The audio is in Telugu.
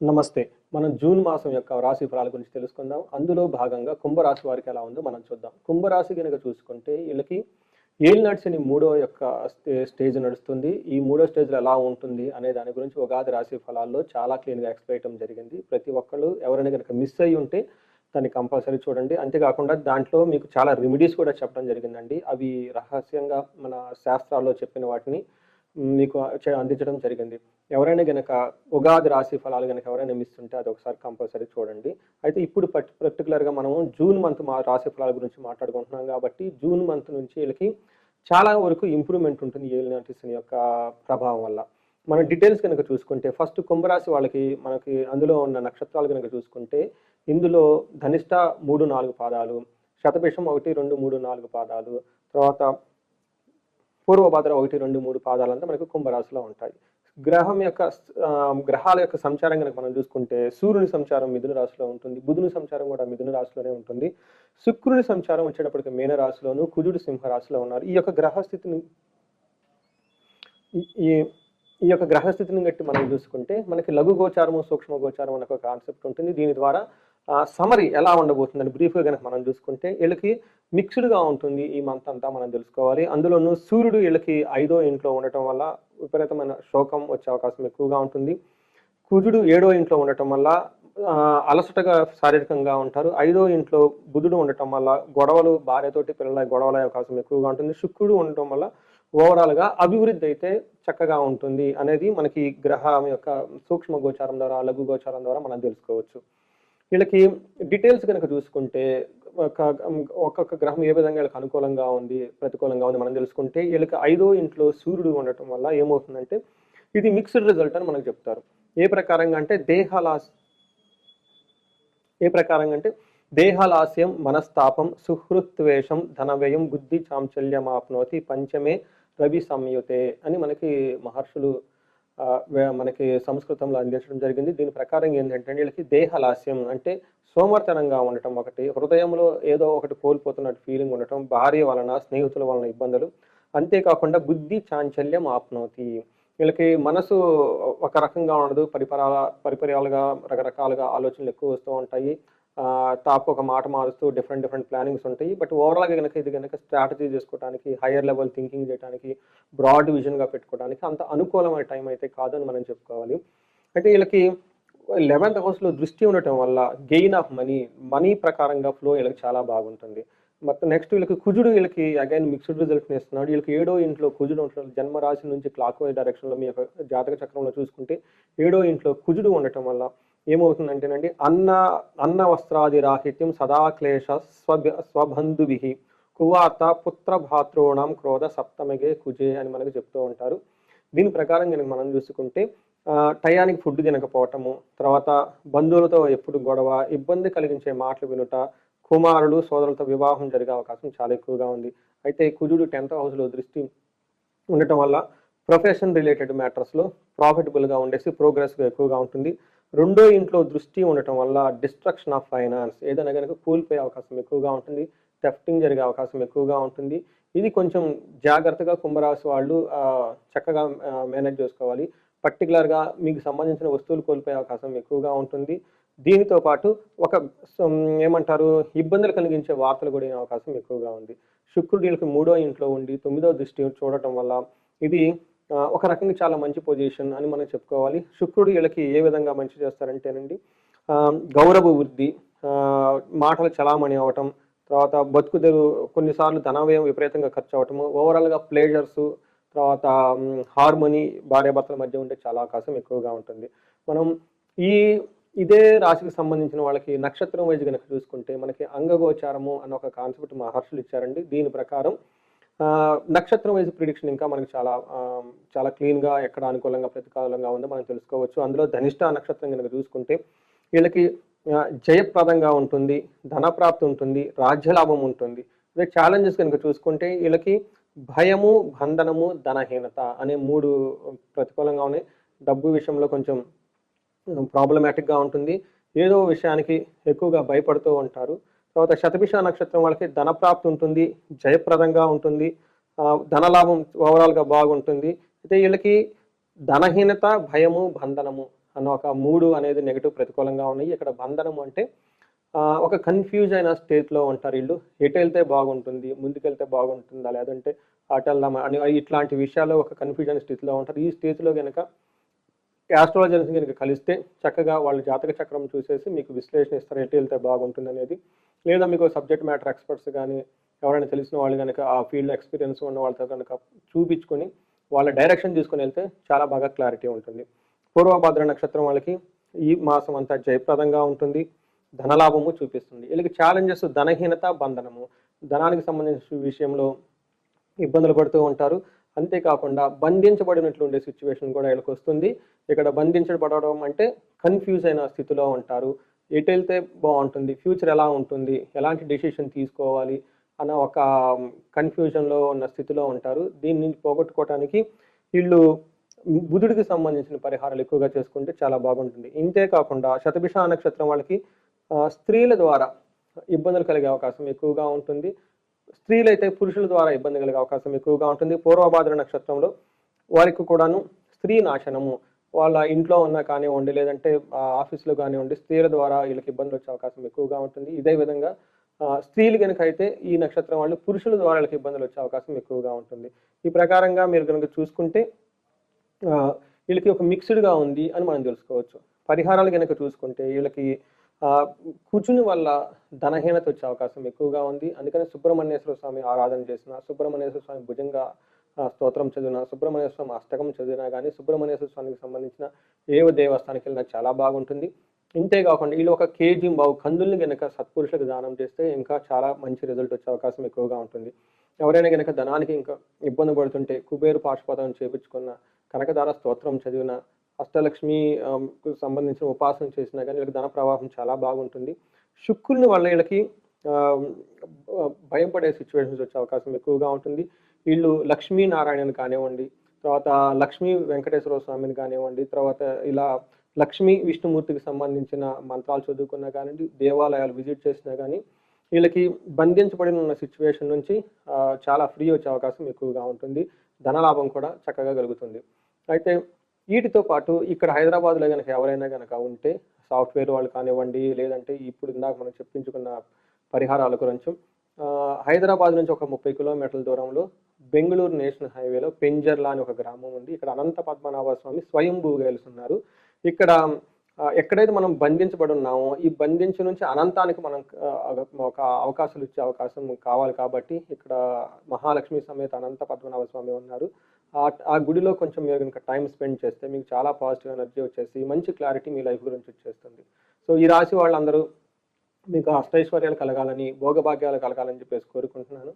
నమస్తే. మనం జూన్ మాసం యొక్క రాశి ఫలాల గురించి తెలుసుకుందాం. అందులో భాగంగా కుంభరాశి వారికి ఎలా ఉందో మనం చూద్దాం. కుంభరాశి కనుక చూసుకుంటే వీళ్ళకి ఏళ్ళు నడిచిన మూడో యొక్క స్టేజ్ నడుస్తుంది. ఈ మూడో స్టేజ్లో ఎలా ఉంటుంది అనే దాని గురించి ఉగాది రాశి ఫలాల్లో చాలా క్లీన్గా ఎక్స్ప్లెయిన్ చేయడం జరిగింది. ప్రతి ఒక్కళ్ళు ఎవరైనా కనుక మిస్ అయ్యి ఉంటే దాన్ని కంపల్సరీ చూడండి. అంతేకాకుండా దాంట్లో మీకు చాలా రెమెడీస్ కూడా చెప్పడం జరిగిందండి. అవి రహస్యంగా మన శాస్త్రాల్లో చెప్పిన వాటిని మీకు అందించడం జరిగింది. ఎవరైనా గనక ఉగాది రాశి ఫలాలు గనక ఎవరైనా మిస్ ఉంటే అది ఒకసారి కంపల్సరీ చూడండి. అయితే ఇప్పుడు పర్టి పర్టికులర్గా మనము జూన్ మంత్ మా రాశి ఫలాల గురించి మాట్లాడుకుంటున్నాం కాబట్టి జూన్ మంత్ నుంచి వీళ్ళకి చాలా వరకు ఇంప్రూవ్మెంట్ ఉంటుంది ఏళ్ళు నటిసిన యొక్క ప్రభావం వల్ల. మన డీటెయిల్స్ కనుక చూసుకుంటే ఫస్ట్ కుంభరాశి వాళ్ళకి మనకి అందులో ఉన్న నక్షత్రాలు కనుక చూసుకుంటే ఇందులో ధనిష్ట మూడు నాలుగు పాదాలు శతభిషం ఒకటి రెండు మూడు నాలుగు పాదాలు తర్వాత పూర్వభద్ర ఒకటి రెండు మూడు పాదాలంతా మనకు కుంభరాశిలో ఉంటాయి. గ్రహం యొక్క గ్రహాల యొక్క సంచారం కనుక మనం చూసుకుంటే సూర్యుని సంచారం మిథున రాశిలో ఉంటుంది బుధుని సంచారం కూడా మిథున రాశిలోనే ఉంటుంది. శుక్రుని సంచారం వచ్చేటప్పటికి మీన రాశిలోను కుజుడు సింహ రాశిలో ఉన్నారు. ఈ యొక్క గ్రహస్థితిని ఈ- ఈ యొక్క గ్రహస్థితిని బట్టి మనం చూసుకుంటే మనకి లఘు గోచారము సూక్ష్మ గోచారం అనే ఒక కాన్సెప్ట్ ఉంటుంది. దీని ద్వారా సమరీ ఎలా ఉండబోతుందని బ్రీఫ్గా కనుక మనం చూసుకుంటే వీళ్ళకి మిక్స్డ్గా ఉంటుంది ఈ మంత్ అంతా మనం తెలుసుకోవాలి. అందులోనూ సూర్యుడు వీళ్ళకి ఐదో ఇంట్లో ఉండటం వల్ల విపరీతమైన శోకం వచ్చే అవకాశం ఎక్కువగా ఉంటుంది. కుజుడు ఏడో ఇంట్లో ఉండటం వల్ల అలసటగా శారీరకంగా ఉంటారు. ఐదో ఇంట్లో బుధుడు ఉండటం వల్ల గొడవలు భార్యతోటి పిల్లల గొడవల అవకాశం ఎక్కువగా ఉంటుంది. శుక్రుడు ఉండటం వల్ల ఓవరాల్గా అభివృద్ధి అయితే చక్కగా ఉంటుంది అనేది మనకి గ్రహం యొక్క సూక్ష్మ గోచారం ద్వారా లఘు గోచారం ద్వారా మనం తెలుసుకోవచ్చు. వీళ్ళకి డీటెయిల్స్ కనుక చూసుకుంటే ఒక ఒక్కొక్క గ్రహం ఏ విధంగా వీళ్ళకి అనుకూలంగా ఉంది ప్రతికూలంగా ఉంది మనం తెలుసుకుంటే వీళ్ళకి ఐదో ఇంట్లో సూర్యుడు ఉండటం వల్ల ఏమవుతుందంటే ఇది మిక్స్డ్ రిజల్ట్ అని మనకు చెప్తారు. ఏ ప్రకారంగా అంటే దేహాలాస్ ఏ ప్రకారంగా అంటే దేహలాస్యం మనస్తాపం సుహృత్వేషం ధనవ్యయం బుద్ధి చాంచల్యమాప్నోతి పంచమే రవి సంయుతే అని మనకి మహర్షులు మనకి సంస్కృతంలో అందించడం జరిగింది. దీని ప్రకారం ఏంటంటే వీళ్ళకి దేహలాస్యం అంటే సోమర్తనంగా ఉండటం ఒకటి హృదయంలో ఏదో ఒకటి కోల్పోతున్నట్టు ఫీలింగ్ ఉండటం భార్య వలన స్నేహితుల వలన ఇబ్బందులు. అంతేకాకుండా బుద్ధి చాంచల్యం ఆప్నోతి. వీళ్ళకి మనసు ఒక రకంగా ఉండదు పరిపరాల పరిపరాలుగా రకరకాలుగా ఆలోచనలు ఎక్కువ వస్తూ ఉంటాయి. టాప్ ఒక మాట మారుస్తూ డిఫరెంట్ డిఫరెంట్ ప్లానింగ్స్ ఉంటాయి. బట్ ఓవరాల్గా కనుక ఇది కనుక స్ట్రాటజీ చేసుకోవడానికి హయ్యర్ లెవెల్ థింకింగ్ చేయడానికి బ్రాడ్ విజన్గా పెట్టుకోవడానికి అంత అనుకూలమైన టైం అయితే కాదని మనం చెప్పుకోవాలి. అంటే వీళ్ళకి లెవెన్త్ హౌస్లో దృష్టి ఉండటం వల్ల గెయిన్ ఆఫ్ మనీ మనీ ప్రకారంగా ఫ్లో వీళ్ళకి చాలా బాగుంటుంది. మొత్తం నెక్స్ట్ వీళ్ళకి కుజుడు వీళ్ళకి అగైన్ మిక్స్డ్ రిజల్ట్ని ఇస్తున్నాడు వీళ్ళకి ఏడో ఇంట్లో కుజుడు ఉంటాడు. జన్మ రాశి నుంచి క్లాక్ వైజ్ డైరెక్షన్లో మీ యొక్క జాతక చక్రంలో చూసుకుంటే ఏడో ఇంట్లో కుజుడు ఉండటం వల్ల ఏమవుతుందంటేనండి అన్న అన్న వస్త్రాది రాహిత్యం సదాక్లేశ క్లేశ స్వబంధుభి. కువాత పుత్ర భాతృణం క్రోధ సప్తమగే కుజే అని మనకు చెప్తూ ఉంటారు. దీని ప్రకారం కనుక మనం చూసుకుంటే టయానికి ఫుడ్ తినకపోవటము తర్వాత బంధువులతో ఎప్పుడు గొడవ ఇబ్బంది కలిగించే మాటలు వినుట కుమారుడు సోదరులతో వివాహం జరిగే అవకాశం చాలా ఎక్కువగా ఉంది. అయితే కుజుడు టెన్త్ హౌస్లో దృష్టి ఉండటం వల్ల ప్రొఫెషన్ రిలేటెడ్ మ్యాటర్స్లో ప్రాఫిటబుల్గా ఉండేసి ప్రోగ్రెస్గా ఎక్కువగా ఉంటుంది. రెండో ఇంట్లో దృష్టి ఉండటం వల్ల డిస్ట్రక్షన్ ఆఫ్ ఫైనాన్స్ ఏదైనా కనుక కూలిపోయే అవకాశం ఎక్కువగా ఉంటుంది థెఫ్టింగ్ జరిగే అవకాశం ఎక్కువగా ఉంటుంది. ఇది కొంచెం జాగ్రత్తగా కుంభరాశి వాళ్ళు చక్కగా మేనేజ్ చేసుకోవాలి. పర్టికులర్గా మీకు సంబంధించిన వస్తువులు కోల్పోయే అవకాశం ఎక్కువగా ఉంటుంది. దీనితో పాటు ఒక ఏమంటారు ఇబ్బందులు కలిగించే వార్తలు కూడా అవకాశం ఎక్కువగా ఉంది. శుక్రుడు వీళ్ళకి మూడో ఇంట్లో ఉండి తొమ్మిదో దృష్టి చూడటం వల్ల ఇది ఒక రకంగా చాలా మంచి పొజిషన్ అని మనం చెప్పుకోవాలి. శుక్రుడు వీళ్ళకి ఏ విధంగా మంచి చేస్తారంటేనండి గౌరవ వృద్ధి మాటలు చలామణి అవటం తర్వాత బతుకు కొన్నిసార్లు ధనవ్యయం విపరీతంగా ఖర్చు అవటము ఓవరాల్గా ప్లేజర్స్ తర్వాత హార్మోనీ భార్యాభర్తల మధ్య ఉండే చాలా అవకాశం ఎక్కువగా ఉంటుంది. మనం ఈ ఇదే రాశికి సంబంధించిన వాళ్ళకి నక్షత్రం వైజ్ కనుక చూసుకుంటే మనకి అంగగోచారము అన్న ఒక కాన్సెప్ట్ మహర్షులు ఇచ్చారండి. దీని ప్రకారం నక్షత్రం వైజ్ ప్రిడిక్షన్ ఇంకా మనకి చాలా చాలా క్లీన్గా ఎక్కడ అనుకూలంగా ప్రతికూలంగా ఉందో మనం తెలుసుకోవచ్చు. అందులో ధనిష్ట నక్షత్రం కనుక చూసుకుంటే వీళ్ళకి జయప్రదంగా ఉంటుంది ధనప్రాప్తి ఉంటుంది రాజ్యలాభం ఉంటుంది. అదే ఛాలెంజెస్ కనుక చూసుకుంటే వీళ్ళకి భయము బంధనము ధనహీనత అనే మూడు ప్రతికూలంగా ఉన్నాయి. డబ్బు విషయంలో కొంచెం ప్రాబ్లమాటిక్గా ఉంటుంది. ఏదో విషయానికి ఎక్కువగా భయపడుతూ ఉంటారు. తర్వాత శతభిష నక్షత్రం వాళ్ళకి ధనప్రాప్తి ఉంటుంది జయప్రదంగా ఉంటుంది ధనలాభం ఓవరాల్గా బాగుంటుంది. అయితే వీళ్ళకి ధనహీనత భయము బంధనము అన్న ఒక మూడు అనేది నెగిటివ్ ప్రతికూలంగా ఉన్నాయి. ఇక్కడ బంధనము అంటే ఒక కన్ఫ్యూజ్ అయిన స్టేట్లో ఉంటారు వీళ్ళు. ఎటు వెళ్తే బాగుంటుంది ముందుకెళ్తే బాగుంటుందా లేదంటే అటు వెళ్దామా అని ఇట్లాంటి విషయాల్లో ఒక కన్ఫ్యూజ్ అయిన స్థితిలో ఉంటారు. ఈ స్టేజ్లో కనుక యాస్ట్రాలజర్స్ కనుక కలిస్తే చక్కగా వాళ్ళ జాతక చక్రం చూసేసి మీకు విశ్లేషణ ఇస్తారు ఎటు వెళ్తే బాగుంటుంది అనేది లేదా మీకు సబ్జెక్ట్ మ్యాటర్ ఎక్స్పర్ట్స్ కానీ ఎవరైనా తెలిసిన వాళ్ళు కనుక ఆ ఫీల్డ్ ఎక్స్పీరియన్స్ ఉన్న వాళ్ళతో కనుక చూపించుకొని వాళ్ళ డైరెక్షన్ తీసుకొని వెళ్తే చాలా బాగా క్లారిటీ ఉంటుంది. పూర్వభద్ర నక్షత్రం వాళ్ళకి ఈ మాసం అంతా జయప్రదంగా ఉంటుంది. ధనలాభము చూపిస్తుంది. వీళ్ళకి ఛాలెంజెస్ ధనహీనత బంధనము. ధనానికి సంబంధించిన విషయంలో ఇబ్బందులు పడుతూ ఉంటారు. అంతేకాకుండా బంధించబడినట్లు ఉండే సిచ్యువేషన్ కూడా వీళ్ళకి వస్తుంది. ఇక్కడ బంధించబడడం అంటే కన్ఫ్యూజ్ అయిన స్థితిలో ఉంటారు. ఎటు వెళ్తే బాగుంటుంది ఫ్యూచర్ ఎలా ఉంటుంది ఎలాంటి డెసిషన్ తీసుకోవాలి అన్న ఒక కన్ఫ్యూజన్లో ఉన్న స్థితిలో ఉంటారు. దీన్ని నుంచి పోగొట్టుకోవటానికి వీళ్ళు బుధుడికి సంబంధించిన పరిహారాలు ఎక్కువగా చేసుకుంటే చాలా బాగుంటుంది. ఇంతే కాకుండా శతభిష నక్షత్రం వాళ్ళకి స్త్రీల ద్వారా ఇబ్బందులు కలిగే అవకాశం ఎక్కువగా ఉంటుంది. స్త్రీలైతే పురుషుల ద్వారా ఇబ్బంది కలిగే అవకాశం ఎక్కువగా ఉంటుంది. పూర్వభాద్ర నక్షత్రంలో వారికి కూడాను స్త్రీ నాశనము. వాళ్ళ ఇంట్లో ఉన్న కానివ్వండి లేదంటే ఆఫీసులో కానివ్వండి స్త్రీల ద్వారా వీళ్ళకి ఇబ్బందులు వచ్చే అవకాశం ఎక్కువగా ఉంటుంది. ఇదే విధంగా స్త్రీలు కనుక అయితే ఈ నక్షత్రం వాళ్ళు పురుషుల ద్వారా వాళ్ళకి ఇబ్బందులు వచ్చే అవకాశం ఎక్కువగా ఉంటుంది. ఈ ప్రకారంగా మీరు కనుక చూసుకుంటే వీళ్ళకి ఒక మిక్స్డ్గా ఉంది అని మనం తెలుసుకోవచ్చు. పరిహారాలు కనుక చూసుకుంటే వీళ్ళకి కూర్చుని వల్ల ధనహీనత వచ్చే అవకాశం ఎక్కువగా ఉంది. అందుకని సుబ్రహ్మణ్యేశ్వర స్వామి ఆరాధన చేసిన సుబ్రహ్మణ్యేశ్వర స్వామి భుజంగా స్తోత్రం చదివిన సుబ్రహ్మణ్య స్వామి అష్టకం చదివినా కానీ సుబ్రహ్మణ్యేశ్వర స్వామికి సంబంధించిన ఏ దేవస్థానానికి వెళ్ళినా చాలా బాగుంటుంది. ఇంతే కాకుండా వీళ్ళు ఒక కేజీ బావు కందుల్ని కనుక సత్పురుషులకు దానం చేస్తే ఇంకా చాలా మంచి రిజల్ట్ వచ్చే అవకాశం ఎక్కువగా ఉంటుంది. ఎవరైనా కనుక ధనానికి ఇంకా ఇబ్బంది పడుతుంటే కుబేరు పాశుపతం చేపించుకున్న కనకదార స్తోత్రం చదివిన అష్టలక్ష్మి సంబంధించిన ఉపాసన చేసినా కానీ వీళ్ళకి ధన ప్రవాహం చాలా బాగుంటుంది. శుక్రుని వల్ల వీళ్ళకి భయపడే భయం పడే సిచ్యువేషన్స్ వచ్చే అవకాశం ఎక్కువగా ఉంటుంది. వీళ్ళు లక్ష్మీ నారాయణని కానివ్వండి తర్వాత లక్ష్మీ వెంకటేశ్వర స్వామిని కానివ్వండి తర్వాత ఇలా లక్ష్మీ విష్ణుమూర్తికి సంబంధించిన మంత్రాలు చదువుకున్నా కానివ్వండి దేవాలయాలు విజిట్ చేసినా కానీ వీళ్ళకి బంధించబడిన ఉన్న సిచ్యువేషన్ నుంచి చాలా ఫ్రీ వచ్చే అవకాశం ఎక్కువగా ఉంటుంది. ధనలాభం కూడా చక్కగా కలుగుతుంది. అయితే వీటితో పాటు ఇక్కడ హైదరాబాద్లో కనుక ఎవరైనా కనుక ఉంటే సాఫ్ట్వేర్ వాళ్ళు కానివ్వండి లేదంటే ఇప్పుడు ఇందాక మనం చెప్పించుకున్న పరిహారాల గురించి హైదరాబాద్ నుంచి ఒక ముప్పై కిలోమీటర్ల దూరంలో బెంగళూరు నేషనల్ హైవేలో పెంజర్లా అని ఒక గ్రామం ఉంది. ఇక్కడ అనంత పద్మనాభ స్వామి స్వయంభూగా వెలుస్తున్నారు ఇక్కడ ఎక్కడైతే మనం బంధించబడి ఉన్నామో ఈ బంధించి నుంచి అనంతానికి మనం ఒక అవకాశాలు ఇచ్చే అవకాశం కావాలి కాబట్టి ఇక్కడ మహాలక్ష్మి సమేత అనంత పద్మనాభ స్వామి ఉన్నారు. ఆ గుడిలో కొంచెం మీరు కనుక టైం స్పెండ్ చేస్తే మీకు చాలా పాజిటివ్ ఎనర్జీ వచ్చేసి మంచి క్లారిటీ మీ లైఫ్ గురించి వచ్చేస్తుంది. సో ఈ రాశి వాళ్ళందరూ మీకు అష్టైశ్వర్యాలు కలగాలని భోగభాగ్యాలు కలగాలని చెప్పేసి కోరుకుంటున్నాను.